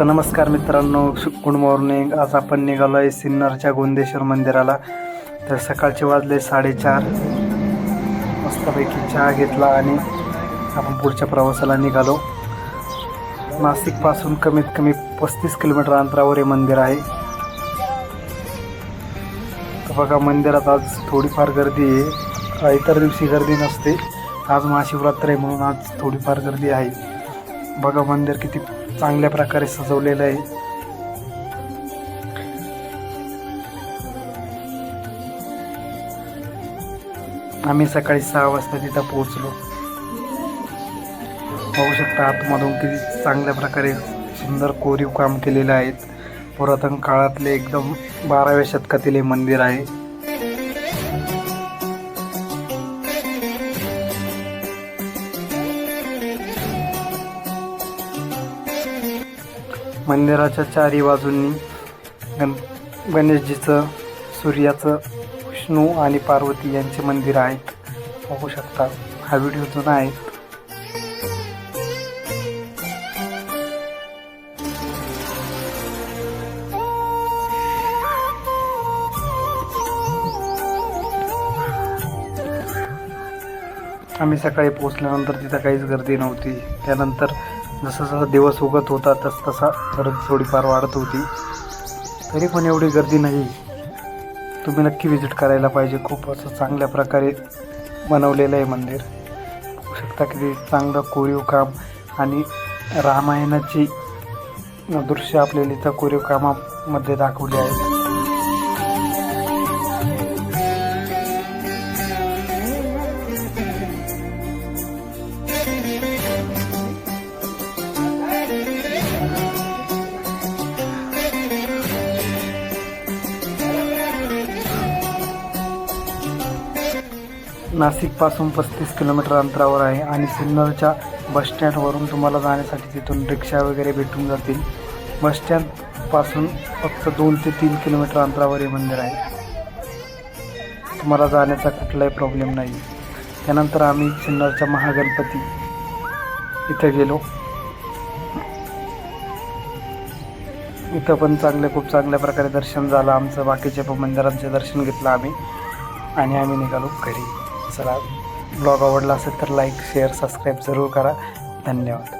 तर नमस्कार मित्रांनो गुड मॉर्निंग आज आपण निघालो आहे सिन्नरच्या गोंदेश्वर मंदिराला. तर सकाळचे वाजले साडेचार. मस्तपैकी चहा घेतला आणि आपण पुढच्या प्रवासाला निघालो. नाशिकपासून कमीत कमी पस्तीस किलोमीटर अंतरावर हे मंदिर आहे. तर बघा मंदिरात आज थोडीफार गर्दी आहे. इतर दिवशी गर्दी नसते. आज महाशिवरात्र आहे म्हणून आज थोडीफार गर्दी आहे. बघा मंदिर किती चांगल्या प्रकारे सजवलेलं आहे. आम्ही सकाळी सहा वाजता तिथं पोहोचलो. पाहू शकता आतमधून किती चांगल्या प्रकारे सुंदर कोरीव काम केलेलं आहेत पुरातन काळातले एकदम बाराव्या शतकातील हे मंदिर आहे. मंदिराच्या चारी बाजूंनी गण गणेशजीचं सूर्याचं विष्णू आणि पार्वती यांचे मंदिर आहेत. बघू शकता. हा व्हिडिओ जुना आहे. आम्ही सकाळी पोचल्यानंतर तिथं काहीच गर्दी नव्हती. त्यानंतर जसं जसं दिवस उगत होता तस तसा गर्दी थोडीफार वाढत होती. तरी पण एवढी गर्दी नाही. तुम्ही नक्की विजिट करायला पाहिजे. खूप असं चांगल्या प्रकारे बनवलेलं आहे मंदिर. बघू शकता किती चांगलं कोरीव काम आणि रामायणाची दृश्य आपल्याला इथं कोरीव कामामध्ये दाखवली आहेत नाशिकपासून पस्तीस किलोमीटर अंतरावर आहे आणि सिन्नरच्या बसस्टँडवरून तुम्हाला जाण्यासाठी तिथून रिक्षा वगैरे भेटून जातील. बसस्टँडपासून फक्त दोन ते तीन किलोमीटर अंतरावर हे मंदिर आहे. तुम्हाला जाण्याचा कुठलाही प्रॉब्लेम नाही. त्यानंतर आम्ही सिन्नरच्या महागणपती इथं गेलो. इथं पण चांगले खूप चांगल्या प्रकारे दर्शन झालं. आमचं बाकीच्या पण मंदिरांचे दर्शन घेतलं आम्ही. आणि आम्ही निघालो घरी. चला ब्लॉग आवडला असेल तर लाईक शेअर सबस्क्राईब जरूर करा. धन्यवाद.